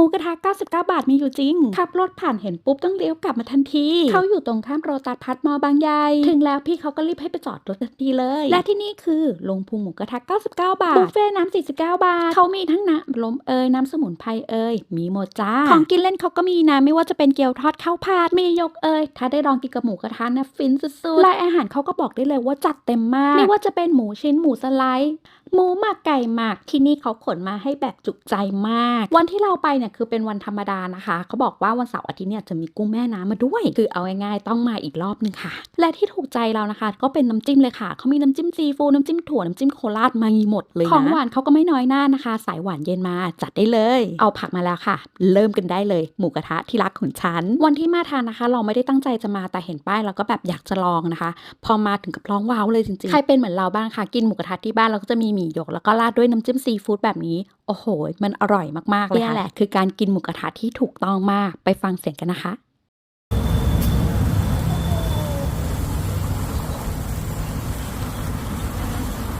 มูกระทะ 99 บาทมีอยู่จริง ขับรถผ่านเห็นปุ๊บต้องเลี้ยวกลับมาทันที เขาอยู่ตรงข้ามโรตัสพัดมอบางใหญ่ ถึงแล้วพี่เขาก็รีบให้ไปจอดรถทันทีเลย และที่นี่คือลงพุงหมูกระทะ 99 บาท บุฟเฟ่ต์น้ำ49 บาท เขามีทั้งน้ำลมเอยน้ำสมุนไพรเอยมีหมดจ้า ของกินเล่นเขาก็มีนะไม่ว่าจะเป็นเกี๊ยวทอดข้าวผัดมียกเอยถ้าได้ลองกินกับหมูกระทะนะฟินสุดๆรายอาหารเขาก็บอกได้เลยว่าจัดเต็มมาก ไม่ว่าจะเป็นหมูชิ้นหมูสไลด์ หมูหมักไก่หมักที่นี่เขาขนมาให้แบบจุใจมาก วันที่เราไปเนี่ยคือเป็นวันธรรมดานะคะเขาบอกว่าวันเสาร์อาทิตย์เนี่ยจะมีกุ้งแม่น้ำมาด้วย คือเอาง่ายๆต้องมาอีกรอบหนึงค่ะ และที่ถูกใจเรานะคะ ก็เป็นน้ำจิ้มเลยค่ะเขามีน้ำจิ้มซีฟู้ดน้ำจิ้มถั่วน้ำจิ้มโคราชมาหมดเลยนะของหวานเขาก็ไม่น้อยหน้านะคะ สายหวานเย็นมาจัดได้เลย เอาผักมาแล้วค่ะ เริ่มกันได้เลยหมูกระทะที่รักของฉันวันที่มาทานนะคะ เราไม่ได้ตั้งใจจะมาแต่เห็นป้ายเราก็แบบอยากจะลองนะคะ พอมาถึงกับร้องว้าวเลยจริงๆใครเป็นเหมือนเราบ้างคะกินหมูกระทะที่บ้านเราก็จะมีหมี่หยกแล้วก็ราดด้วยน้ำจิ้มซีฟู้ดแบบนี้ โอ้โห มันอร่อยมากๆเลยค่ะนี่แหละคือการกินหมูกระทะที่ถูกต้องมากไปฟังเสียงกันนะคะ